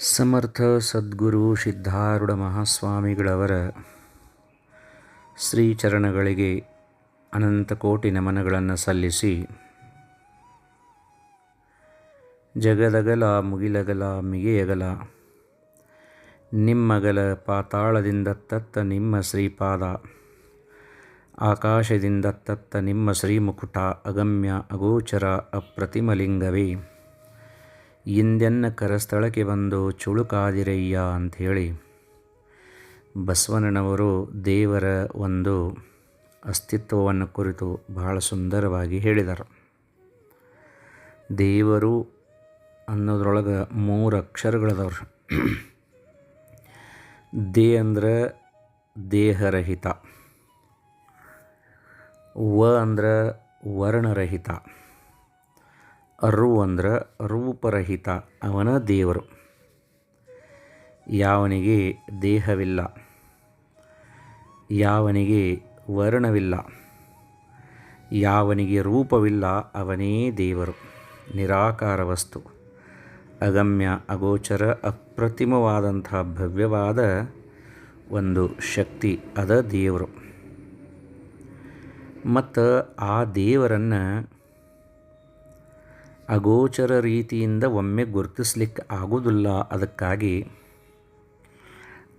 ಸಮರ್ಥ ಸದ್ಗುರು ಸಿದ್ಧಾರೂಢ ಮಹಾಸ್ವಾಮಿಗಳವರ ಶ್ರೀಚರಣಗಳಿಗೆ ಅನಂತ ಕೋಟಿ ನಮನಗಳನ್ನು ಸಲ್ಲಿಸಿ ಜಗದಗಲ ಮುಗಿಲಗಲ ಮಿಗೆಯಗಲ, ನಿಮ್ಮಗಲ ಪಾತಾಳದಿಂದ ತತ್ತ ನಿಮ್ಮ ಶ್ರೀಪಾದ, ಆಕಾಶದಿಂದ ತತ್ತ ನಿಮ್ಮ ಶ್ರೀಮುಕುಟ, ಅಗಮ್ಯ ಅಗೋಚರ ಅಪ್ರತಿಮಲಿಂಗವೇ. ಇಂದೆನ್ನ ಕರಸ್ಥಳಕ್ಕೆ ಬಂದು ಚುಳುಕಾದಿರಯ್ಯ ಅಂಥೇಳಿ ಬಸವಣ್ಣನವರು ದೇವರ ಒಂದು ಅಸ್ತಿತ್ವವನ್ನು ಕುರಿತು ಬಹಳ ಸುಂದರವಾಗಿ ಹೇಳಿದರು. ದೇವರು ಅನ್ನೋದ್ರೊಳಗೆ ಮೂರು ಅಕ್ಷರಗಳದವ್ರು. ದೇ ಅಂದ್ರೆ ದೇಹರಹಿತ. ವ ಅಂದ್ರೆ ವರ್ಣರಹಿತ. ರು ಅಂದ್ರೆ ರೂಪರಹಿತ ಅವನ ದೇವರು. ಯಾವನಿಗೆ ದೇಹವಿಲ್ಲ, ಯಾವನಿಗೆ ವರ್ಣವಿಲ್ಲ, ಯಾವನಿಗೆ ರೂಪವಿಲ್ಲ, ಅವನೇ ದೇವರು. ನಿರಾಕಾರ ವಸ್ತು, ಅಗಮ್ಯ ಅಗೋಚರ ಅಪ್ರತಿಮವಾದಂಥ ಭವ್ಯವಾದ ಒಂದು ಶಕ್ತಿ ಅದ ದೇವರು. ಮತ್ತು ಆ ದೇವರನ್ನು ಅಗೋಚರ ರೀತಿಯಿಂದ ಒಮ್ಮೆ ಗುರುತಿಸ್ಲಿಕ್ಕೆ ಆಗೋದಿಲ್ಲ ಅದಕ್ಕಾಗಿ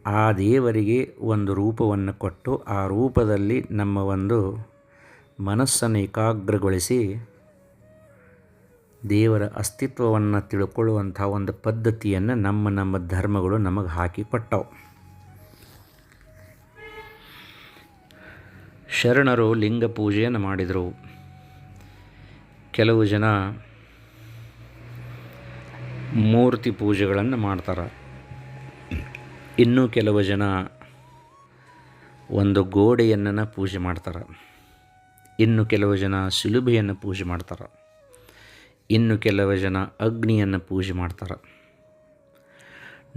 ಆ ದೇವರಿಗೆ ಒಂದು ರೂಪವನ್ನು ಕೊಟ್ಟು ಆ ರೂಪದಲ್ಲಿ ನಮ್ಮ ಒಂದು ಮನಸ್ಸನ್ನು ಏಕಾಗ್ರಗೊಳಿಸಿ ದೇವರ ಅಸ್ತಿತ್ವವನ್ನು ತಿಳ್ಕೊಳ್ಳುವಂಥ ಒಂದು ಪದ್ಧತಿಯನ್ನು ನಮ್ಮ ನಮ್ಮ ಧರ್ಮಗಳು ನಮಗೆ ಹಾಕಿಕೊಟ್ಟವು. ಶರಣರು ಲಿಂಗ ಪೂಜೆಯನ್ನು ಮಾಡಿದರು. ಕೆಲವು ಜನ ಮೂರ್ತಿ ಪೂಜೆಗಳನ್ನು ಮಾಡ್ತಾರೆ. ಇನ್ನೂ ಕೆಲವು ಜನ ಒಂದು ಗೋಡೆಯನ್ನು ಪೂಜೆ ಮಾಡ್ತಾರೆ. ಇನ್ನು ಕೆಲವು ಜನ ಸುಲಭೆಯನ್ನು ಪೂಜೆ ಮಾಡ್ತಾರೆ. ಇನ್ನು ಕೆಲವು ಜನ ಅಗ್ನಿಯನ್ನು ಪೂಜೆ ಮಾಡ್ತಾರೆ.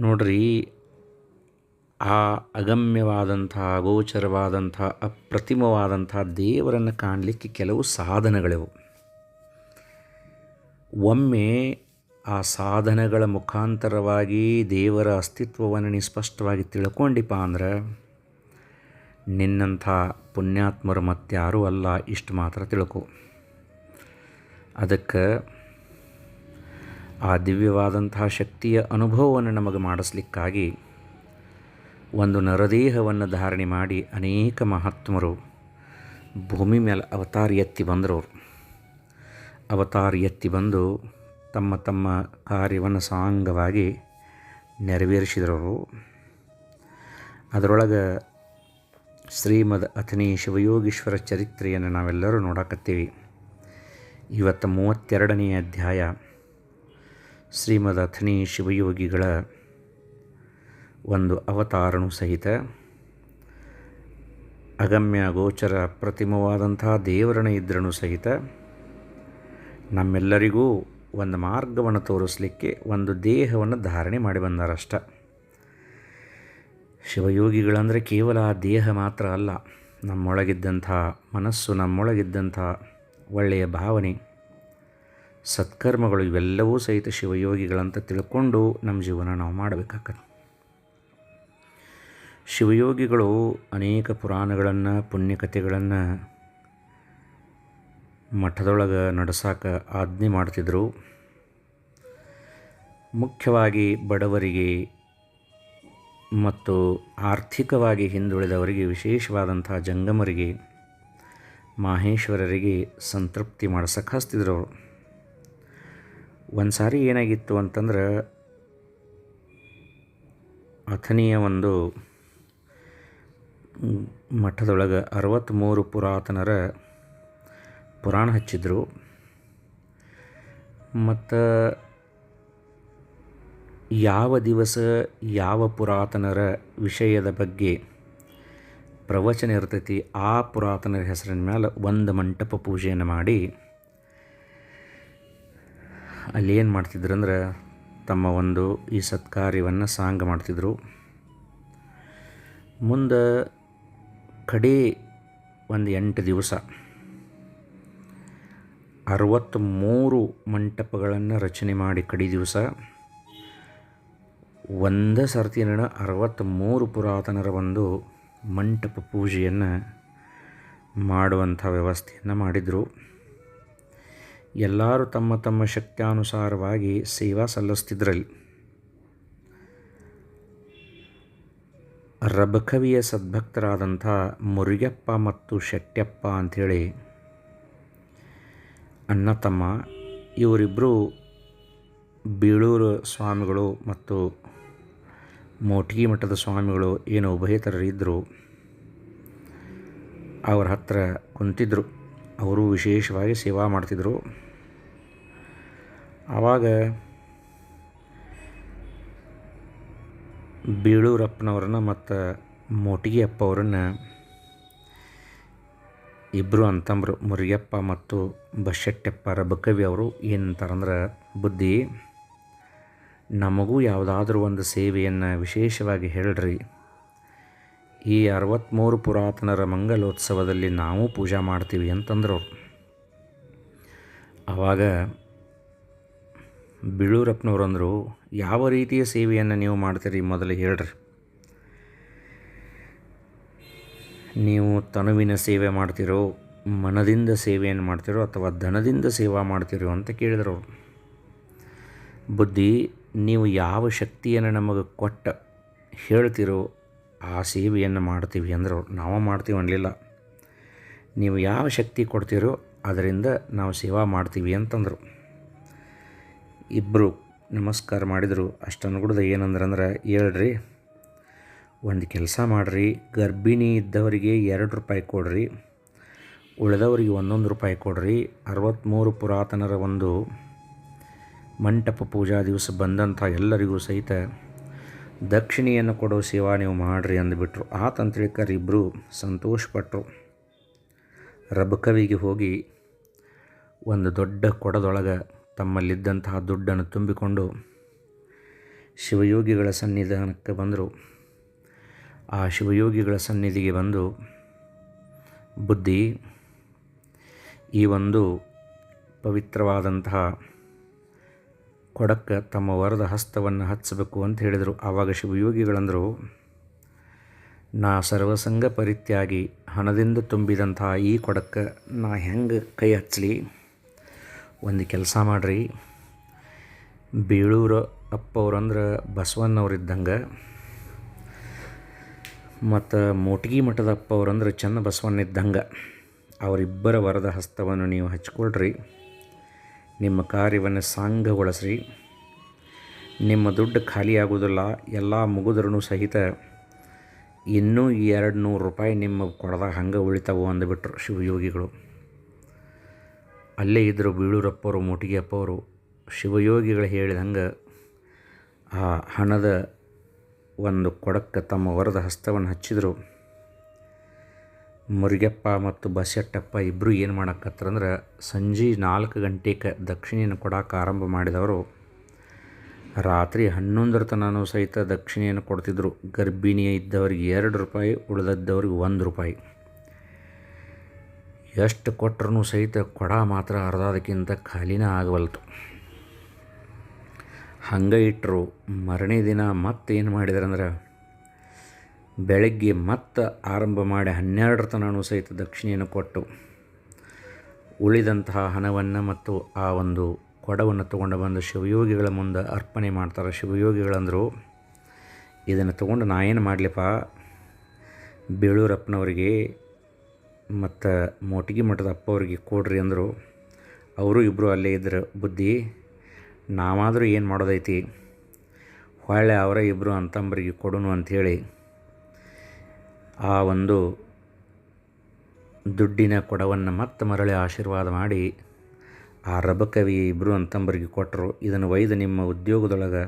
ನೋಡ್ರಿ, ಆ ಅಗಮ್ಯವಾದಂಥ ಅಗೋಚರವಾದಂಥ ಅಪ್ರತಿಮವಾದಂಥ ದೇವರನ್ನು ಕಾಣಲಿಕ್ಕೆ ಕೆಲವು ಸಾಧನಗಳಿವು. ಒಮ್ಮೆ ಆ ಸಾಧನಗಳ ಮುಖಾಂತರವಾಗಿ ದೇವರ ಅಸ್ತಿತ್ವವನ್ನು ನೀ ಸ್ಪಷ್ಟವಾಗಿ ತಿಳ್ಕೊಂಡಿಪ್ಪ ಅಂದ್ರೆ, ನಿನ್ನಂಥ ಪುಣ್ಯಾತ್ಮರು ಮತ್ತಾರೂ ಅಲ್ಲ ಇಷ್ಟು ಮಾತ್ರ ತಿಳ್ಕೊ. ಅದಕ್ಕೆ ಆ ದಿವ್ಯವಾದಂತಹ ಶಕ್ತಿಯ ಅನುಭವವನ್ನು ನಮಗೆ ಮಾಡಿಸ್ಲಿಕ್ಕಾಗಿ ಒಂದು ನರದೇಹವನ್ನು ಧಾರಣೆ ಮಾಡಿ ಅನೇಕ ಮಹಾತ್ಮರು ಭೂಮಿ ಮೇಲೆ ಅವತಾರ ಎತ್ತಿ ಬಂದರು ಅವತಾರ ಎತ್ತಿ ಬಂದು ತಮ್ಮ ತಮ್ಮ ಕಾರ್ಯವನ್ನು ಸಾಂಗವಾಗಿ ನೆರವೇರಿಸಿದರು. ಅದರೊಳಗೆ ಶ್ರೀಮದ್ ಅಥನಿ ಶಿವಯೋಗೀಶ್ವರ ಚರಿತ್ರೆಯನ್ನು ನಾವೆಲ್ಲರೂ ನೋಡಕತ್ತೀವಿ. ಇವತ್ತು ಮೂವತ್ತೆರಡನೆಯ ಅಧ್ಯಾಯ. ಶ್ರೀಮದ್ ಅಥನಿ ಶಿವಯೋಗಿಗಳ ಒಂದು ಅವತಾರನು ಸಹಿತ ಅಗಮ್ಯ ಗೋಚರ ಪ್ರತಿಮವಾದಂಥ ದೇವರನ ಇದ್ರನು ಸಹಿತ ನಮ್ಮೆಲ್ಲರಿಗೂ ಒಂದು ಮಾರ್ಗವನ್ನು ತೋರಿಸಲಿಕ್ಕೆ ಒಂದು ದೇಹವನ್ನು ಧಾರಣೆ ಮಾಡಿ ಬಂದಾರಷ್ಟ. ಶಿವಯೋಗಿಗಳಂದರೆ ಕೇವಲ ಆ ದೇಹ ಮಾತ್ರ ಅಲ್ಲ, ನಮ್ಮೊಳಗಿದ್ದಂಥ ಮನಸ್ಸು, ನಮ್ಮೊಳಗಿದ್ದಂಥ ಒಳ್ಳೆಯ ಭಾವನೆ. ಸತ್ಕರ್ಮಗಳು ಇವೆಲ್ಲವೂ ಸಹಿತ ಶಿವಯೋಗಿಗಳಂತ ತಿಳ್ಕೊಂಡು ನಮ್ಮ ಜೀವನ ನಾವು ಮಾಡಬೇಕಾಗತ್ತೆ. ಶಿವಯೋಗಿಗಳು ಅನೇಕ ಪುರಾಣಗಳನ್ನು, ಪುಣ್ಯಕಥೆಗಳನ್ನು ಮಠದೊಳಗೆ ನಡೆಸಾಕ ಆಜ್ಞೆ ಮಾಡ್ತಿದ್ರು. ಮುಖ್ಯವಾಗಿ ಬಡವರಿಗೆ ಮತ್ತು ಆರ್ಥಿಕವಾಗಿ ಹಿಂದುಳಿದವರಿಗೆ ವಿಶೇಷವಾದಂಥ ಜಂಗಮರಿಗೆ ಮಾಹೇಶ್ವರರಿಗೆ ಸಂತೃಪ್ತಿ ಮಾಡ್ಸಕ್ಕೆ ಹಚ್ತಿದ್ರು. ಅವರು ಒಂದು ಸಾರಿ ಏನಾಗಿತ್ತು ಅಂತಂದ್ರೆ ಅಥನಿಯ ಒಂದು ಮಠದೊಳಗೆ ಅರವತ್ತ್ಮೂರು ಪುರಾತನರ ಪುರಾಣ ಹಚ್ಚಿದ್ರು. ಮತ್ತು ಯಾವ ದಿವಸ ಯಾವ ಪುರಾತನರ ವಿಷಯದ ಬಗ್ಗೆ ಪ್ರವಚನ ಇರ್ತೈತಿ, ಆ ಪುರಾತನರ ಹೆಸರಿನ ಮೇಲೆ ಒಂದು ಮಂಟಪ ಪೂಜೆಯನ್ನು ಮಾಡಿ ಅಲ್ಲಿ ಏನು ಮಾಡ್ತಿದ್ರು ಅಂದ್ರೆ ತಮ್ಮ ಒಂದು ಈ ಸತ್ಕಾರ್ಯವನ್ನು ಸಾಂಗ ಮಾಡ್ತಿದ್ರು. ಮುಂದೆ ಕಡೆ ಒಂದು ಎಂಟು ದಿವಸ ಅರವತ್ತ್ಮೂರು ಮಂಟಪಗಳನ್ನು ರಚನೆ ಮಾಡಿ ಕಡಿ ದಿವಸ. ಒಂದೇ ಸರ್ತಿನ ಅರವತ್ತ್ಮೂರು ಪುರಾತನರ ಒಂದು ಮಂಟಪ ಪೂಜೆಯನ್ನು ಮಾಡುವಂಥ ವ್ಯವಸ್ಥೆಯನ್ನು ಮಾಡಿದರು. ಎಲ್ಲರೂ ತಮ್ಮ ತಮ್ಮ ಶಕ್ತ್ಯಾನುಸಾರವಾಗಿ ಸೇವಾ ಸಲ್ಲಿಸ್ತಿದ್ರಲ್ಲಿ. ರಬಕವಿಯ ಸದ್ಭಕ್ತರಾದಂಥ ಮುರುಗಪ್ಪ ಮತ್ತು ಶೆಟ್ಯಪ್ಪ ಅಂಥೇಳಿ ಅಣ್ಣ, ತಮ್ಮ ಇವರಿಬ್ಬರು ಬೀಳೂರು ಸ್ವಾಮಿಗಳು ಮತ್ತು ಮೋಟಿಗಿ ಮಠದ ಸ್ವಾಮಿಗಳು ಏನು ಉಭಯತರರಿದ್ದರು ಅವ್ರ ಹತ್ರ ಕುಂತಿದ್ದರು ಅವರು ವಿಶೇಷವಾಗಿ ಸೇವಾ ಮಾಡ್ತಿದ್ದರು ಆವಾಗ ಬೀಳೂರಪ್ಪನವ್ರನ್ನ ಮತ್ತು ಮೋಟಿಗೆ ಅಪ್ಪ ಅವರನ್ನ ಇಬ್ಬರು ಅಂತಂಬರು ಮುರಿಯಪ್ಪ ಮತ್ತು ಬಶೆಟ್ಟೆಪ್ಪರ ರಬಕವಿ ಅವರು ಏನಂತಾರಂದ್ರೆ ಬುದ್ಧಿ, ನಮಗೂ ಯಾವುದಾದ್ರೂ ಒಂದು ಸೇವೆಯನ್ನು ವಿಶೇಷವಾಗಿ ಹೇಳ್ರಿ. ಈ ಅರವತ್ತ್ಮೂರು ಪುರಾತನರ ಮಂಗಲೋತ್ಸವದಲ್ಲಿ ನಾವು ಪೂಜಾ ಮಾಡ್ತೀವಿ ಅಂತಂದ್ರು ಆವಾಗ ಬೀಳೂರಪ್ಪನವ್ರು ಅಂದರು, ಯಾವ ರೀತಿಯ ಸೇವೆಯನ್ನು ನೀವು ಮಾಡ್ತೀರಿ? ಮೊದಲು ಹೇಳ್ರಿ. ನೀವು ತನುವಿನ ಸೇವೆ ಮಾಡ್ತಿರೋ, ಮನದಿಂದ ಸೇವೆಯನ್ನು ಮಾಡ್ತಿರೋ ಅಥವಾ ಧನದಿಂದ ಸೇವಾ ಮಾಡ್ತಿರೋ ಅಂತ ಕೇಳಿದರು ಬುದ್ಧಿ, ನೀವು ಯಾವ ಶಕ್ತಿಯನ್ನು ನಮಗೆ ಕೊಟ್ಟ ಹೇಳ್ತಿರೋ ಆ ಸೇವೆಯನ್ನು ಮಾಡ್ತೀವಿ ಅಂದರು ನಾವು ಮಾಡ್ತೀವಿ ಅನ್ನಲಿಲ್ಲ ನೀವು ಯಾವ ಶಕ್ತಿ ಕೊಡ್ತೀರೋ ಅದರಿಂದ ನಾವು ಸೇವಾ ಮಾಡ್ತೀವಿ ಅಂತಂದರು. ಇಬ್ಬರು ನಮಸ್ಕಾರ ಮಾಡಿದರು. ಅಷ್ಟು ಏನಂದ್ರೆ ಏನಂದ್ರಂದ್ರೆ, ಹೇಳ್ರಿ. ಒಂದು ಕೆಲಸ ಮಾಡಿರಿ, ಗರ್ಭಿಣಿ ಇದ್ದವರಿಗೆ ಎರಡು ರೂಪಾಯಿ ಕೊಡ್ರಿ, ಉಳಿದವರಿಗೆ ಒಂದೊಂದು ರೂಪಾಯಿ ಕೊಡ್ರಿ. ಅರವತ್ತ್ಮೂರು ಪುರಾತನರ ಒಂದು ಮಂಟಪ ಪೂಜಾ ದಿವಸ ಬಂದಂಥ ಎಲ್ಲರಿಗೂ ಸಹಿತ ದಕ್ಷಿಣೆಯನ್ನು ಕೊಡೋ ಸೇವಾ ನೀವು ಮಾಡಿರಿ ಅಂದುಬಿಟ್ರು. ಆ ತಂತ್ರಿಕರು ಇಬ್ಬರು ಸಂತೋಷಪಟ್ಟರು ರಬಕವಿಗೆ ಹೋಗಿ ಒಂದು ದೊಡ್ಡ ಕೊಡದೊಳಗೆ ತಮ್ಮಲ್ಲಿದ್ದಂತಹ ದುಡ್ಡನ್ನು ತುಂಬಿಕೊಂಡು ಶಿವಯೋಗಿಗಳ ಸನ್ನಿಧಾನಕ್ಕೆ ಬಂದರು. ಆ ಶಿವಯೋಗಿಗಳ ಸನ್ನಿಧಿಗೆ ಬಂದು, ಬುದ್ಧಿ, ಈ ಒಂದು ಪವಿತ್ರವಾದಂತಹ ಕೊಡಕ್ಕೆ ತಮ್ಮ ವರದ ಹಸ್ತವನ್ನು ಹಚ್ಚಬೇಕು ಅಂತ ಹೇಳಿದರು. ಆವಾಗ ಶಿವಯೋಗಿಗಳಂದರು, ನಾ ಸರ್ವಸಂಗ ಪರಿತ್ಯಾಗಿ ಹಣದಿಂದ ತುಂಬಿದಂತಹ ಈ ಕೊಡಕ್ಕೆ ನಾ ಹೆಂಗೆ ಕೈ ಹಚ್ಚಲಿ? ಒಂದು ಕೆಲಸ ಮಾಡಿರಿ. ಬೇಳೂರು ಅಪ್ಪವ್ರಂದ್ರೆ ಬಸವಣ್ಣವ್ರಿದ್ದಂಗೆ ಮತ್ತು ಮೋಟಗಿ ಮಠದಪ್ಪ ಅವ್ರಂದ್ರೆ ಚನ್ನ ಬಸವಣ್ಣ ಇದ್ದಂಗೆ ಅವರಿಬ್ಬರ ವರದ ಹಸ್ತವನ್ನು ನೀವು ಹಚ್ಕೊಳ್ರಿ. ನಿಮ್ಮ ಕಾರ್ಯವನ್ನು ಸಾಂಗಗೊಳಿಸ್ರಿ. ನಿಮ್ಮ ದುಡ್ಡು ಖಾಲಿ ಆಗೋದಿಲ್ಲ ಎಲ್ಲ ಮುಗಿದ್ರೂ ಸಹಿತ ಇನ್ನೂ ಎರಡು ನೂರು ರೂಪಾಯಿ ನಿಮ್ಮ ಕೊಡದಾಗ ಹಂಗೆ ಉಳಿತಾವು ಅಂದುಬಿಟ್ರು ಶಿವಯೋಗಿಗಳು. ಅಲ್ಲೇ ಇದ್ದರು ಬೀಳೂರಪ್ಪವರು, ಮೋಟಿಗೆ ಅಪ್ಪವರು, ಶಿವಯೋಗಿಗಳು ಹೇಳಿದಂಗೆ ಆ ಹಣದ ಒಂದು ಕೊಡಕ್ಕೆ ತಮ್ಮ ವರದ ಹಸ್ತವನ್ನು ಹಚ್ಚಿದರು. ಮುರುಗಪ್ಪ ಮತ್ತು ಬಸೆಟ್ಟಪ್ಪ ಇಬ್ಬರು ಏನು ಮಾಡಕ್ಕತ್ತರಂದ್ರೆ ಸಂಜೆ ನಾಲ್ಕು ಗಂಟೆಗೆ ದಕ್ಷಿಣೆಯನ್ನು ಕೊಡಕ್ಕೆ ಆರಂಭ ಮಾಡಿದವರು. ರಾತ್ರಿ ಹನ್ನೊಂದರ ತನೂ ಸಹಿತ ದಕ್ಷಿಣೆಯನ್ನು ಕೊಡ್ತಿದ್ರು. ಗರ್ಭಿಣಿಯ ಇದ್ದವರಿಗೆ ಎರಡು ರೂಪಾಯಿ, ಉಳಿದದ್ದವ್ರಿಗೆ ಒಂದು ರೂಪಾಯಿ. ಎಷ್ಟು ಕೊಟ್ಟರೂ ಸಹಿತ ಕೊಡ ಮಾತ್ರ ಅರ್ಧದಕ್ಕಿಂತ ಖಾಲಿನ ಆಗವಲ್ತು. ಹಂಗೆ ಇಟ್ಟರು ಮರನೇ ದಿನ ಮತ್ತೆ ಏನು ಮಾಡಿದ್ರಂದ್ರೆ? ಬೆಳಗ್ಗೆ ಮತ್ತೆ ಆರಂಭ ಮಾಡಿ ಹನ್ನೆರಡರ ತನೂ ಸಹಿತ ದಕ್ಷಿಣೆಯನ್ನು ಕೊಟ್ಟು ಉಳಿದಂತಹ ಹಣವನ್ನು ಮತ್ತು ಆ ಒಂದು ಕೊಡವನ್ನು ತಗೊಂಡು ಬಂದು ಶಿವಯೋಗಿಗಳ ಮುಂದೆ ಅರ್ಪಣೆ ಮಾಡ್ತಾರೆ. ಶಿವಯೋಗಿಗಳಂದರು, ಇದನ್ನು ತೊಗೊಂಡು ನಾ ಏನು ಮಾಡಲಿಪ್ಪ? ಬೇಳೂರಪ್ಪನವ್ರಿಗೆ ಮತ್ತು ಮೋಟಿಗೆ ಮಠದ ಅಪ್ಪವ್ರಿಗೆ ಕೊಡ್ರಿ ಅಂದರು. ಅವರು ಇಬ್ಬರು ಅಲ್ಲೇ ಇದ್ದರು ಬುದ್ಧಿ. ನಾವಾದರೂ ಏನು ಮಾಡೋದೈತಿ? ಹೊಳ್ಳೆ ಅವರ ಇಬ್ಬರು ಅಂತಂಬರಿಗೆ ಕೊಡೋನು ಅಂಥೇಳಿ ಆ ಒಂದು ದುಡ್ಡಿನ ಕೊಡವನ್ನು ಮತ್ತೆ ಮರಳಿ ಆಶೀರ್ವಾದ ಮಾಡಿ ಆ ರಬಕವಿ ಇಬ್ಬರು ಅಂತಂಬರಿಗೆ ಕೊಟ್ಟರು ಇದನ್ನು ಒಯ್ದು ನಿಮ್ಮ ಉದ್ಯೋಗದೊಳಗೆ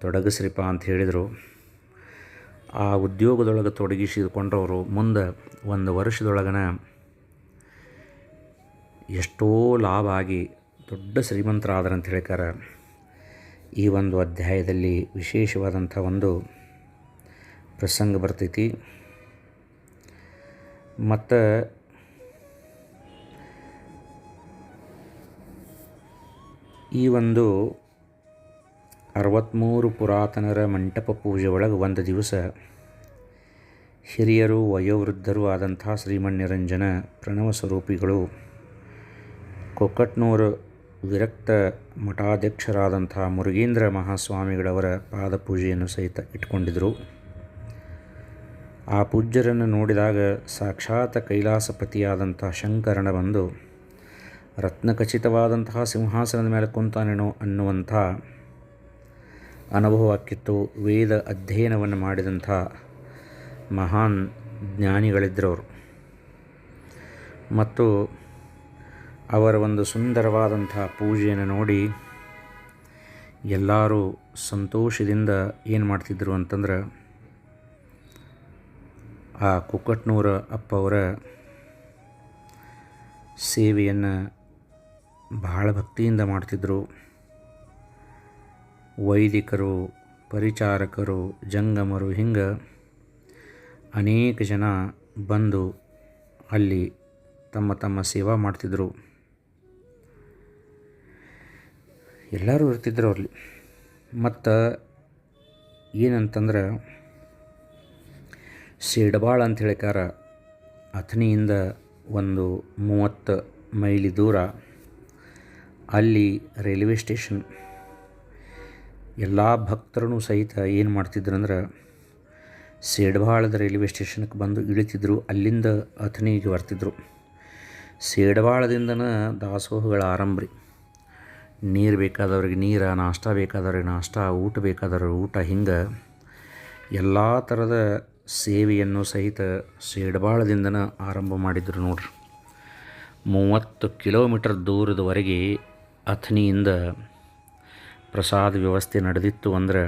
ತೊಡಗಿಸ್ರಿಪ್ಪ ಅಂತ ಹೇಳಿದರು ಆ ಉದ್ಯೋಗದೊಳಗೆ ತೊಡಗಿಸಿಕೊಂಡವರು ಮುಂದೆ ಒಂದು ವರ್ಷದೊಳಗನ ಎಷ್ಟೋ ಲಾಭ ಆಗಿ ದೊಡ್ಡ ಶ್ರೀಮಂತರಾದರಂತ ಹೇಳ್ಕಾರ, ಈ ಒಂದು ಅಧ್ಯಾಯದಲ್ಲಿ ವಿಶೇಷವಾದಂಥ ಒಂದು ಪ್ರಸಂಗ ಬರ್ತೈತಿ. ಮತ್ತು ಈ ಒಂದು ಅರವತ್ತ್ಮೂರು ಪುರಾತನರ ಮಂಟಪ ಪೂಜೆ ಒಳಗೆ ಒಂದು ದಿವಸ ಹಿರಿಯರು, ವಯೋವೃದ್ಧರು ಆದಂಥ ಶ್ರೀಮಣ್ಯರಂಜನ ಪ್ರಣವ ಸ್ವರೂಪಿಗಳು ಕೊಕ್ಕಟ್ನೂರು ವಿರಕ್ತ ಮಠಾಧ್ಯಕ್ಷರಾದಂಥ ಮುರುಗೇಂದ್ರ ಮಹಾಸ್ವಾಮಿಗಳವರ ಪಾದಪೂಜೆಯನ್ನು ಸಹಿತ ಇಟ್ಕೊಂಡಿದ್ದರು ಆ ಪೂಜ್ಯರನ್ನು ನೋಡಿದಾಗ ಸಾಕ್ಷಾತ್ ಕೈಲಾಸಪತಿಯಾದಂಥ ಶಂಕರನ ಬಂದು, ರತ್ನಖಚಿತವಾದಂತಹ ಸಿಂಹಾಸನದ ಮೇಲೆ ಕುಂತಾನೇನೋ ಅನ್ನುವಂಥ ಅನುಭವ ಆಕ್ಕಿತ್ತು ವೇದ ಅಧ್ಯಯನವನ್ನು ಮಾಡಿದಂಥ ಮಹಾನ್ ಜ್ಞಾನಿಗಳಿದ್ದರವರು ಮತ್ತು ಅವರ ಒಂದು ಸುಂದರವಾದಂಥ ಪೂಜೆಯನ್ನು ನೋಡಿ ಎಲ್ಲರೂ ಸಂತೋಷದಿಂದ ಏನು ಮಾಡ್ತಿದ್ದರು ಅಂತಂದ್ರೆ ಆ ಕುಕ್ಕಟ್ನೂರ ಅಪ್ಪ ಅವರ ಸೇವೆಯನ್ನು ಬಹಳ ಭಕ್ತಿಯಿಂದ ಮಾಡ್ತಿದ್ದರು ವೈದಿಕರು, ಪರಿಚಾರಕರು, ಜಂಗಮರು, ಹಿಂಗೆ ಅನೇಕ ಜನ ಬಂದು ಅಲ್ಲಿ ತಮ್ಮ ತಮ್ಮ ಸೇವಾ ಮಾಡ್ತಿದ್ದರು ಎಲ್ಲರೂ ಇರ್ತಿದ್ರು ಅವ್ರಲ್ಲಿ ಮತ್ತು ಏನಂತಂದ್ರೆ, ಸೇಡಬಾಳ ಅಂತ ಹೇಳಿಕಾರ ಅಥಣಿಯಿಂದ ಒಂದು ಮೂವತ್ತು ಮೈಲಿ ದೂರ ಅಲ್ಲಿ ರೈಲ್ವೆ ಸ್ಟೇಷನ್. ಎಲ್ಲ ಭಕ್ತರೂ ಸಹಿತ ಏನು ಮಾಡ್ತಿದ್ರು ಅಂದ್ರೆ ಸೇಡಬಾಳದ ರೈಲ್ವೆ ಸ್ಟೇಷನ್ಗೆ ಬಂದು ಇಳಿತಿದ್ರು, ಅಲ್ಲಿಂದ ಅಥಣಿಗೆ ಬರ್ತಿದ್ರು. ಸೇಡಬಾಳದಿಂದನ ದಾಸೋಹಗಳ ಆರಂಭ ನೀರು ಬೇಕಾದವ್ರಿಗೆ ನೀರು, ನಾಷ್ಟ ಬೇಕಾದವ್ರಿಗೆ ನಾಷ್ಟ, ಊಟ ಬೇಕಾದವ್ರಿಗೆ ಊಟ, ಹಿಂಗೆ ಎಲ್ಲ ಥರದ ಸೇವೆಯನ್ನು ಸಹಿತ ಸೇಡಬಾಳದಿಂದನೇ ಆರಂಭ ಮಾಡಿದ್ರು ನೋಡ್ರಿ. ಮೂವತ್ತು ಕಿಲೋಮೀಟರ್ ದೂರದವರೆಗೆ ಅಥಣಿಯಿಂದ ಪ್ರಸಾದ ವ್ಯವಸ್ಥೆ ನಡೆದಿತ್ತು ಅಂದರೆ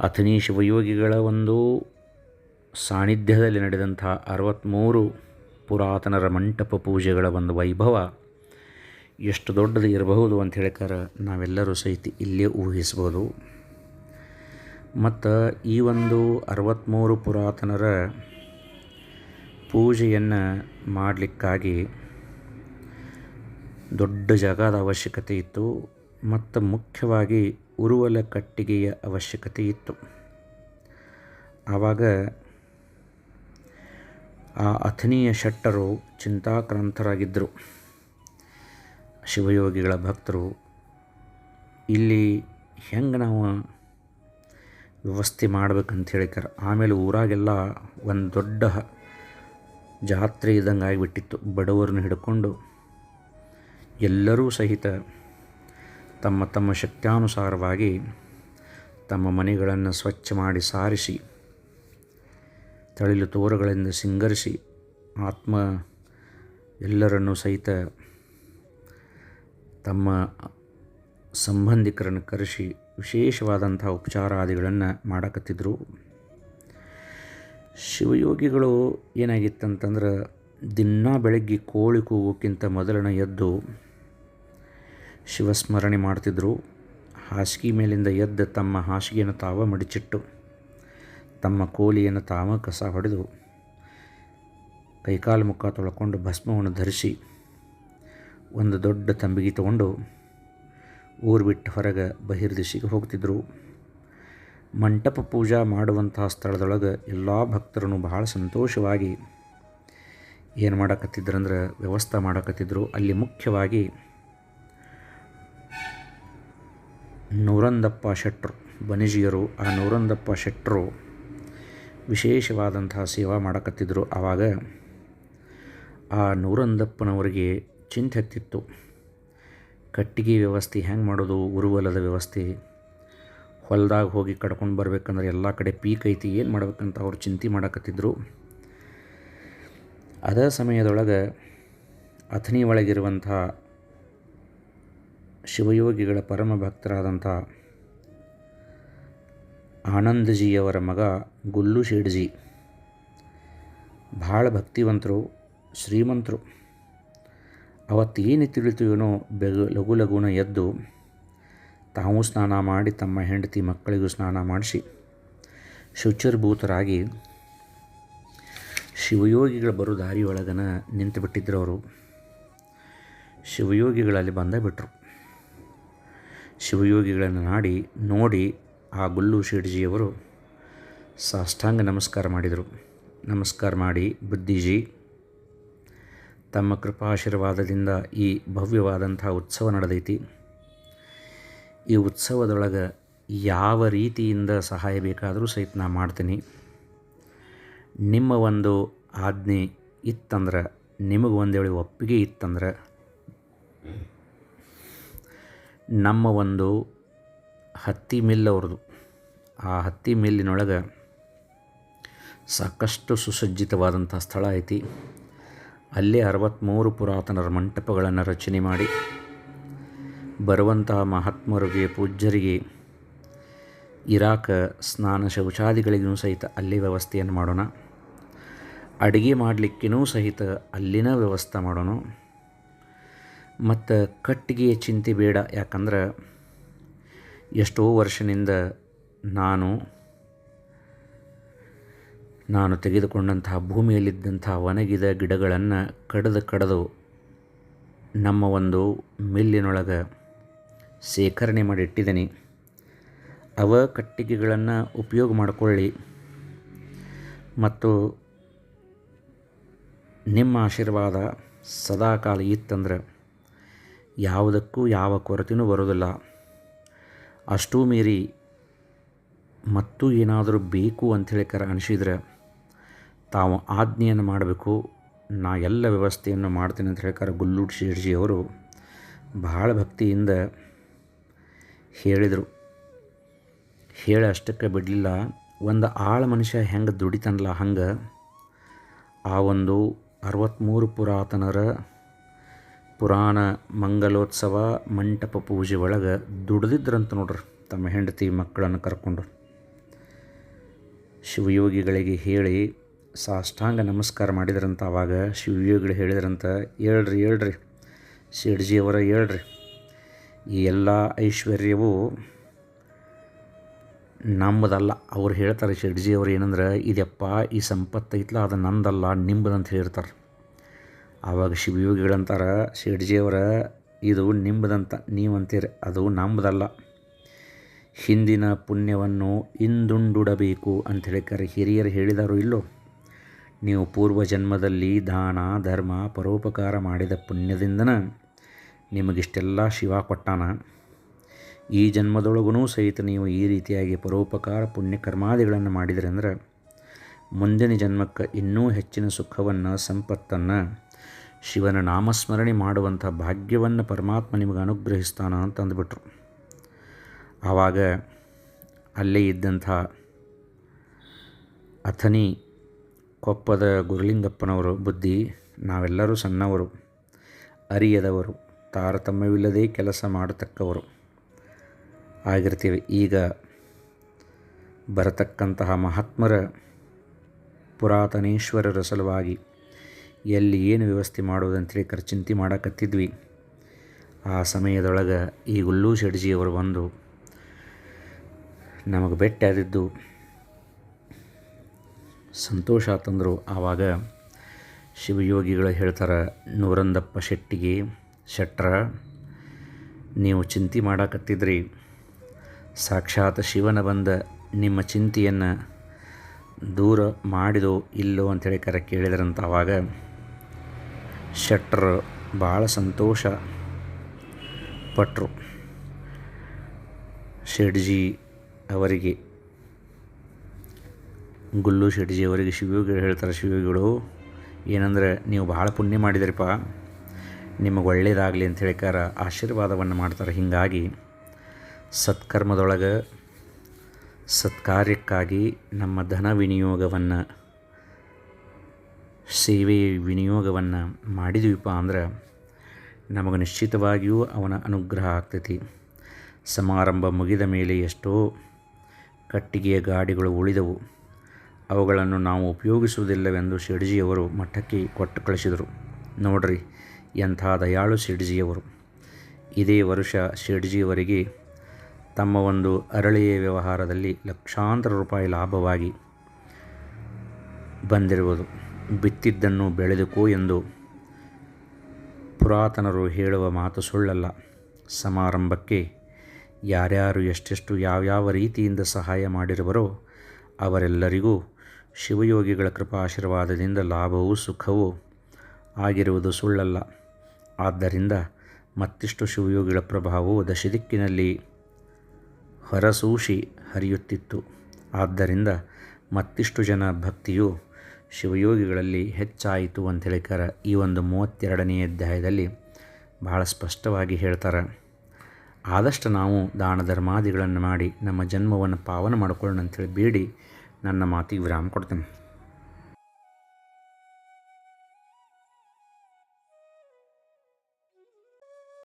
ಅಥಣಿ ಶಿವಯೋಗಿಗಳ ಒಂದು ಸಾನ್ನಿಧ್ಯದಲ್ಲಿ ನಡೆದಂಥ ಅರವತ್ತ್ಮೂರು ಪುರಾತನರ ಮಂಟಪ ಪೂಜೆಗಳ ಒಂದು ವೈಭವ ಎಷ್ಟು ದೊಡ್ಡದು ಇರಬಹುದು ಅಂತ ಹೇಳ್ಕಾರ ನಾವೆಲ್ಲರೂ ಸಹಿತ ಇಲ್ಲೇ ಊಹಿಸ್ಬೋದು. ಮತ್ತು ಈ ಒಂದು ಅರವತ್ತ್ಮೂರು ಪುರಾತನರ ಪೂಜೆಯನ್ನು ಮಾಡಲಿಕ್ಕಾಗಿ ದೊಡ್ಡ ಜಾಗದ ಅವಶ್ಯಕತೆ ಇತ್ತು. ಮತ್ತು ಮುಖ್ಯವಾಗಿ ಉರುವಲ ಕಟ್ಟಿಗೆಯ ಅವಶ್ಯಕತೆ ಇತ್ತು. ಆವಾಗ ಆ ಅಥನೀಯ ಶೆಟ್ಟರು ಚಿಂತಾಕ್ರಾಂತರಾಗಿದ್ದರು ಶಿವಯೋಗಿಗಳ ಭಕ್ತರು, ಇಲ್ಲಿ ಹೆಂಗೆ ನಾವು ವ್ಯವಸ್ಥೆ ಮಾಡ್ಬೇಕಂತ ಹೇಳಿಕಾರ ಆಮೇಲೆ ಊರಾಗೆಲ್ಲ ಒಂದು ದೊಡ್ಡ ಜಾತ್ರೆ ಇದ್ದಂಗೆ ಆಗಿಬಿಟ್ಟಿತ್ತು. ಬಡವರನ್ನ ಹಿಡ್ಕೊಂಡು ಎಲ್ಲರೂ ಸಹಿತ ತಮ್ಮ ತಮ್ಮ ಶಕ್ತ್ಯಾನುಸಾರವಾಗಿ ತಮ್ಮ ಮನೆಗಳನ್ನು ಸ್ವಚ್ಛ ಮಾಡಿ ಸಾರಿಸಿ, ತಳಿಲು ತೋರಗಳಿಂದ ಸಿಂಗರಿಸಿ, ಆತ್ಮ ಎಲ್ಲರನ್ನು ಸಹಿತ ತಮ್ಮ ಸಂಬಂಧಿಕರನ್ನು ಕರೆಸಿ ವಿಶೇಷವಾದಂಥ ಉಪಚಾರಾದಿಗಳನ್ನು ಮಾಡಕತ್ತಿದ್ರು. ಶಿವಯೋಗಿಗಳು ಏನಾಗಿತ್ತಂತಂದ್ರೆ ದಿನಾ ಬೆಳಗ್ಗೆ ಕೋಳಿ ಕೂಗೋಕ್ಕಿಂತ ಮೊದಲನ ಎದ್ದು ಶಿವಸ್ಮರಣೆ ಮಾಡ್ತಿದ್ರು. ಹಾಸಿಗೆ ಮೇಲಿಂದ ಎದ್ದು ತಮ್ಮ ಹಾಸಿಗೆಯನ್ನು ತಾವ ಮಡಿಚಿಟ್ಟು ತಮ್ಮ ಕೋಲಿಯನ್ನು ತಾವ ಕಸ ಹೊಡೆದು ಕೈಕಾಲು ಮುಖ ತೊಳ್ಕೊಂಡು ಭಸ್ಮವನ್ನು ಧರಿಸಿ ಒಂದು ದೊಡ್ಡ ತಂಬಿಗೆ ತಗೊಂಡು ಊರು ಬಿಟ್ಟು ಹೊರಗೆ ಬಹಿರ್ದಿಶಿಗೆ ಹೋಗ್ತಿದ್ದರು ಮಂಟಪ ಪೂಜಾ ಮಾಡುವಂತಹ ಸ್ಥಳದೊಳಗೆ ಎಲ್ಲ ಭಕ್ತರನ್ನು ಬಹಳ ಸಂತೋಷವಾಗಿ ಏನು ಮಾಡಕತ್ತಿದ್ರಂದ್ರೆ ವ್ಯವಸ್ಥೆ ಮಾಡಕತ್ತಿದ್ರು. ಅಲ್ಲಿ ಮುಖ್ಯವಾಗಿ ನೂರಂದಪ್ಪ ಶೆಟ್ಟರು ಬನಿಜಿಯರು ಆ ನೂರಂದಪ್ಪ ಶೆಟ್ಟರು ವಿಶೇಷವಾದಂತಹ ಸೇವಾ ಮಾಡಕತ್ತಿದ್ರು. ಆವಾಗ ಆ ನೂರಂದಪ್ಪನವರಿಗೆ ಚಿಂತೆ ಹತ್ತಿತ್ತು ಕಟ್ಟಿಗೆ ವ್ಯವಸ್ಥೆ ಹೆಂಗೆ ಮಾಡೋದು, ಉರುವಲದ ವ್ಯವಸ್ಥೆ? ಹೊಲ್ದಾಗ ಹೋಗಿ ಕಡ್ಕೊಂಡು ಬರ್ಬೇಕಂದ್ರೆ ಎಲ್ಲ ಕಡೆ ಪೀಕ್ ಐತಿ, ಏನು ಮಾಡ್ಬೇಕಂತ ಅವ್ರು ಚಿಂತೆ ಮಾಡಕತ್ತಿದ್ರು. ಅದೇ ಸಮಯದೊಳಗೆ ಅಥಣಿ ಒಳಗಿರುವಂಥ ಶಿವಯೋಗಿಗಳ ಪರಮ ಭಕ್ತರಾದಂಥ ಆನಂದಜಿಯವರ ಮಗ ಗುಲ್ಲು ಶೇಡ್ಜಿ ಭಾಳ ಭಕ್ತಿವಂತರು, ಶ್ರೀಮಂತರು. ಅವತ್ತೇನು ತಿಳಿತೀವನೋ ಬೆಗು ಲಘು ಲಘುನ ಎದ್ದು ತಾವು ಸ್ನಾನ ಮಾಡಿ ತಮ್ಮ ಹೆಂಡತಿ ಮಕ್ಕಳಿಗೂ ಸ್ನಾನ ಮಾಡಿಸಿ ಶುಚಿರ್ಭೂತರಾಗಿ ಶಿವಯೋಗಿಗಳು ಬರೋ ದಾರಿಯೊಳಗನ ನಿಂತು ಬಿಟ್ಟಿದ್ರು ಅವರು. ಶಿವಯೋಗಿಗಳಲ್ಲಿ ಬಂದೇ ಬಿಟ್ಟರು ಶಿವಯೋಗಿಗಳನ್ನು ನಾಡಿ, ನೋಡಿ ಆ ಗುಲ್ಲು ಶೇಟ್ಜಿಯವರು ಸಾಷ್ಟಾಂಗ ನಮಸ್ಕಾರ ಮಾಡಿದರು. ನಮಸ್ಕಾರ ಮಾಡಿ ಬುದ್ಧಿಜಿ ತಮ್ಮ ಕೃಪಾಶೀರ್ವಾದದಿಂದ ಈ ಭವ್ಯವಾದಂಥ ಉತ್ಸವ ನಡೆದೈತಿ. ಈ ಉತ್ಸವದೊಳಗೆ ಯಾವ ರೀತಿಯಿಂದ ಸಹಾಯ ಬೇಕಾದರೂ ಸಹಿತ ನಾ ಮಾಡ್ತೀನಿ. ನಿಮ್ಮ ಒಂದು ಆಜ್ಞೆ ಇತ್ತಂದ್ರೆ, ನಿಮಗೆ ಒಂದು ಒಪ್ಪಿಗೆ ಇತ್ತಂದ್ರೆ, ನಮ್ಮ ಒಂದು ಹತ್ತಿ ಮಿಲ್ ಅವ್ರದ್ದು ಆ ಹತ್ತಿ ಮಿಲ್ಲಿನೊಳಗೆ ಸಾಕಷ್ಟು ಸುಸಜ್ಜಿತವಾದಂಥ ಸ್ಥಳ ಐತಿ. ಅಲ್ಲೇ ಅರವತ್ತ್ಮೂರು ಪುರಾತನರ ಮಂಟಪಗಳನ್ನು ರಚನೆ ಮಾಡಿ ಬರುವಂತಹ ಮಹಾತ್ಮರಿಗೆ, ಪೂಜ್ಯರಿಗೆ ಇರಾಕ ಸ್ನಾನ ಶೌಚಾದಿಗಳಿಗೂ ಸಹಿತ ಅಲ್ಲಿ ವ್ಯವಸ್ಥೆಯನ್ನು ಮಾಡೋಣ. ಅಡುಗೆ ಮಾಡಲಿಕ್ಕೂ ಸಹಿತ ಅಲ್ಲಿನ ವ್ಯವಸ್ಥೆ ಮಾಡೋಣ. ಮತ್ತು ಕಟ್ಟಿಗೆಯ ಚಿಂತೆ ಬೇಡ, ಯಾಕಂದ್ರೆ ಎಷ್ಟೋ ವರ್ಷದಿಂದ ನಾನು ನಾನು ತೆಗೆದುಕೊಂಡಂತಹ ಭೂಮಿಯಲ್ಲಿದ್ದಂಥ ಒಣಗಿದ ಗಿಡಗಳನ್ನು ಕಡಿದು ಕಡಿದು ನಮ್ಮ ಒಂದು ಮಿಲ್ಲಿನೊಳಗೆ ಶೇಖರಣೆ ಮಾಡಿ ಇಟ್ಟಿದ್ದೀನಿ. ಅವ ಕಟ್ಟಿಗೆಗಳನ್ನು ಉಪಯೋಗ ಮಾಡಿಕೊಳ್ಳಿ. ಮತ್ತು ನಿಮ್ಮ ಆಶೀರ್ವಾದ ಸದಾಕಾಲ ಇತ್ತಂದ್ರೆ ಯಾವುದಕ್ಕೂ ಯಾವ ಕೊರತೆಯೂ ಬರೋದಿಲ್ಲ ಅಷ್ಟೂ ಮೀರಿ ಮತ್ತು ಏನಾದರೂ ಬೇಕು ಅಂಥೇಳಿ ಕರ ಅನಿಸಿದ್ರೆ ತಾವು ಆಜ್ಞೆಯನ್ನು ಮಾಡಬೇಕು. ನಾ ಎಲ್ಲ ವ್ಯವಸ್ಥೆಯನ್ನು ಮಾಡ್ತೀನಿ ಅಂತ ಹೇಳ್ತಾರೆ ಗುಲ್ಲೂಟ್ ಅವರು ಭಾಳ ಭಕ್ತಿಯಿಂದ ಹೇಳಿದರು. ಹೇಳಿ ಅಷ್ಟಕ್ಕೆ ಬಿಡಲಿಲ್ಲ. ಒಂದು ಆಳ ಮನುಷ್ಯ ಹೆಂಗೆ ದುಡಿತಾನಲ್ಲ ಹಂಗೆ ಆ ಒಂದು ಅರವತ್ತ್ಮೂರು ಪುರಾತನರ ಪುರಾಣ ಮಂಗಲೋತ್ಸವ ಮಂಟಪ ಪೂಜೆ ಒಳಗೆ ದುಡ್ದಿದ್ರಂತ ನೋಡ್ರಿ ತಮ್ಮ ಹೆಂಡತಿ ಮಕ್ಕಳನ್ನು ಕರ್ಕೊಂಡು. ಶಿವಯೋಗಿಗಳಿಗೆ ಹೇಳಿ ಸಾಷ್ಟಾಂಗ ನಮಸ್ಕಾರ ಮಾಡಿದ್ರಂತ ಆವಾಗ ಶಿವಯೋಗಿಗಳು ಹೇಳಿದ್ರಂತ, ಹೇಳ್ರಿ ಹೇಳ್ರಿ ಶೇಡ್ಜಿಯವರ ಹೇಳ್ರಿ. ಈ ಎಲ್ಲ ಐಶ್ವರ್ಯವು ನಮ್ಮದಲ್ಲ. ಅವ್ರು ಹೇಳ್ತಾರೆ ಶೆಡ್ಜಿಯವರು ಏನಂದ್ರೆ ಇದಪ್ಪ ಈ ಸಂಪತ್ತು ಐತ್ಲ, ಅದು ನಂದಲ್ಲ, ನಿಂಬದಂತ ಹೇಳ್ತಾರೆ ಆವಾಗ ಶಿವಯೋಗಿಗಳಂತಾರೆ ಶೆಡ್ಜಿಯವರ ಇದು ನಿಂಬದಂತ, ನೀವಂತೀರಿ, ಅದು ನಂಬದಲ್ಲ ಹಿಂದಿನ ಪುಣ್ಯವನ್ನು ಇಂದುಂಡುಡಬೇಕು ಅಂತ ಹೇಳಿಕಾರೆ ಹಿರಿಯರು ಹೇಳಿದಾರೋ ಇಲ್ಲೋ? ನೀವು ಪೂರ್ವ ಜನ್ಮದಲ್ಲಿ ದಾನ, ಧರ್ಮ, ಪರೋಪಕಾರ ಮಾಡಿದ ಪುಣ್ಯದಿಂದನ ನಿಮಗಿಷ್ಟೆಲ್ಲ ಶಿವ ಕೊಟ್ಟಾನ. ಈ ಜನ್ಮದೊಳಗೂ ಸಹಿತ ನೀವು ಈ ರೀತಿಯಾಗಿ ಪರೋಪಕಾರ ಪುಣ್ಯಕರ್ಮಾದಿಗಳನ್ನು ಮಾಡಿದರೆ ಅಂದ್ರೆ ಮುಂದಿನ ಜನ್ಮಕ್ಕೆ ಇನ್ನೂ ಹೆಚ್ಚಿನ ಸುಖವನ್ನು, ಸಂಪತ್ತನ್ನು, ಶಿವನ ನಾಮಸ್ಮರಣೆ ಮಾಡುವಂಥ ಭಾಗ್ಯವನ್ನು ಪರಮಾತ್ಮ ನಿಮಗೆ ಅನುಗ್ರಹಿಸ್ತಾನ ಅಂತ ಅಂದ್ಬಿಟ್ರು. ಆವಾಗ ಅಲ್ಲೇ ಇದ್ದಂಥ ಅಥನಿ ಕೊಪ್ಪದ ಗುರುಲಿಂಗಪ್ಪನವರು ಬುದ್ಧಿ ನಾವೆಲ್ಲರೂ ಸಣ್ಣವರು, ಅರಿಯದವರು, ತಾರತಮ್ಯವಿಲ್ಲದೆ ಕೆಲಸ ಮಾಡತಕ್ಕವರು ಆಗಿರ್ತೀವಿ. ಈಗ ಬರತಕ್ಕಂತಹ ಮಹಾತ್ಮರ ಪುರಾತನೇಶ್ವರರ ಸಲುವಾಗಿ ಎಲ್ಲಿ ಏನು ವ್ಯವಸ್ಥೆ ಮಾಡೋದಂತೇಳಿ ಖರ್ಚಿಂತಿ ಚಿಂತೆ ಮಾಡಕತ್ತಿದ್ವಿ. ಆ ಸಮಯದೊಳಗೆ ಈ ಗುಲ್ಲೂ ಶೆಡ್ಜಿಯವರು ಬಂದು ನಮಗೆ ಬೆಟ್ಟಾದಿದ್ದು ಸಂತೋಷ ಆತಂದರು. ಆವಾಗ ಶಿವಯೋಗಿಗಳು ಹೇಳ್ತಾರೆ, ನೂರಂದಪ್ಪ ಶೆಟ್ಟಿಗೆ ಶೆಟ್ರ, ನೀವು ಚಿಂತೆ ಮಾಡಕತ್ತಿದ್ರಿ. ಸಾಕ್ಷಾತ್ ಶಿವನ ಬಂದ ನಿಮ್ಮ ಚಿಂತೆಯನ್ನು ದೂರ ಮಾಡಿದೋ ಇಲ್ಲೋ ಅಂಥೇಳಿ ಕರೆ ಕೇಳಿದ್ರಂತ ಆವಾಗ ಶೆಟ್ರು ಭಾಳ ಸಂತೋಷ ಪಟ್ಟರು ಶೆಡ್ಜಿ ಅವರಿಗೆ ಗುಲ್ಲು ಶೆಡ್ಜಿ ಅವರಿಗೆ ಶಿವಯೋಗಿಗಳು ಹೇಳ್ತಾರೆ ಶಿವಯೋಗಿಗಳು ಏನಂದ್ರೆ ನೀವು ಭಾಳ ಪುಣ್ಯ ಮಾಡಿದ್ರಿಪ್ಪ. ನಿಮಗೆ ಒಳ್ಳೆಯದಾಗಲಿ ಅಂತ ಹೇಳಿಕಾರ ಆಶೀರ್ವಾದವನ್ನು ಮಾಡ್ತಾರೆ. ಹೀಗಾಗಿ ಸತ್ಕರ್ಮದೊಳಗೆ, ಸತ್ಕಾರ್ಯಕ್ಕಾಗಿ ನಮ್ಮ ಧನ ವಿನಿಯೋಗವನ್ನು, ಸೇವೆ ವಿನಿಯೋಗವನ್ನು ಮಾಡಿದ್ವಿಪ್ಪ ಅಂದ್ರೆ ನಮಗೆ ನಿಶ್ಚಿತವಾಗಿಯೂ ಅವನ ಅನುಗ್ರಹ ಆಗ್ತೈತಿ. ಸಮಾರಂಭ ಮುಗಿದ ಮೇಲೆ ಎಷ್ಟೋ ಕಟ್ಟಿಗೆಯ ಗಾಡಿಗಳು ಉಳಿದವು. ಅವುಗಳನ್ನು ನಾವು ಉಪಯೋಗಿಸುವುದಿಲ್ಲವೆಂದು ಶಿಡ್ಜಿಯವರು ಮಠಕ್ಕೆ ಕೊಟ್ಟು ಕಳಿಸಿದರು. ನೋಡ್ರಿ, ಎಂಥ ದಯಾಳು ಶಿಡ್ಜಿಯವರು. ಇದೇ ವರ್ಷ ಶಿಡ್ಜಿಯವರಿಗೆ ತಮ್ಮ ಒಂದು ಅರಳಿಯ ವ್ಯವಹಾರದಲ್ಲಿ ಲಕ್ಷಾಂತರ ರೂಪಾಯಿ ಲಾಭವಾಗಿ ಬಂದಿರುವುದು. ಬಿತ್ತಿದ್ದನ್ನು ಬೆಳೆದುಕೋ ಎಂದು ಪುರಾತನರು ಹೇಳುವ ಮಾತು ಸುಳ್ಳಲ್ಲ. ಸಮಾರಂಭಕ್ಕೆ ಯಾರ್ಯಾರು ಎಷ್ಟೆಷ್ಟು ಯಾವ್ಯಾವ ರೀತಿಯಿಂದ ಸಹಾಯ ಮಾಡಿರುವರೋ ಅವರೆಲ್ಲರಿಗೂ ಶಿವಯೋಗಿಗಳ ಕೃಪಾ ಆಶೀರ್ವಾದದಿಂದ ಲಾಭವೂ ಸುಖವೂ ಆಗಿರುವುದು ಸುಳ್ಳಲ್ಲ. ಆದ್ದರಿಂದ ಮತ್ತಿಷ್ಟು ಶಿವಯೋಗಿಗಳ ಪ್ರಭಾವವು ದಶದಿಕ್ಕಿನಲ್ಲಿ ಹೊರಸೂಷಿ ಹರಿಯುತ್ತಿತ್ತು. ಆದ್ದರಿಂದ ಮತ್ತಿಷ್ಟು ಜನ ಭಕ್ತಿಯು ಶಿವಯೋಗಿಗಳಲ್ಲಿ ಹೆಚ್ಚಾಯಿತು ಅಂತ ಹೇಳಿಕಾರ ಈ ಒಂದು ಮೂವತ್ತೆರಡನೇ ಅಧ್ಯಾಯದಲ್ಲಿ ಬಹಳ ಸ್ಪಷ್ಟವಾಗಿ ಹೇಳ್ತಾರೆ. ಆದಷ್ಟು ನಾವು ದಾನ ಧರ್ಮಾದಿಗಳನ್ನು ಮಾಡಿ ನಮ್ಮ ಜನ್ಮವನ್ನು ಪಾವನ ಮಾಡಿಕೊಳ್ಳೋಣ ಅಂಥೇಳಿ ಬೇಡಿ. ನನ್ನ ಮಾತಿಗೆ ವಿರಾಮ ಕೊಡ್ತೇನೆ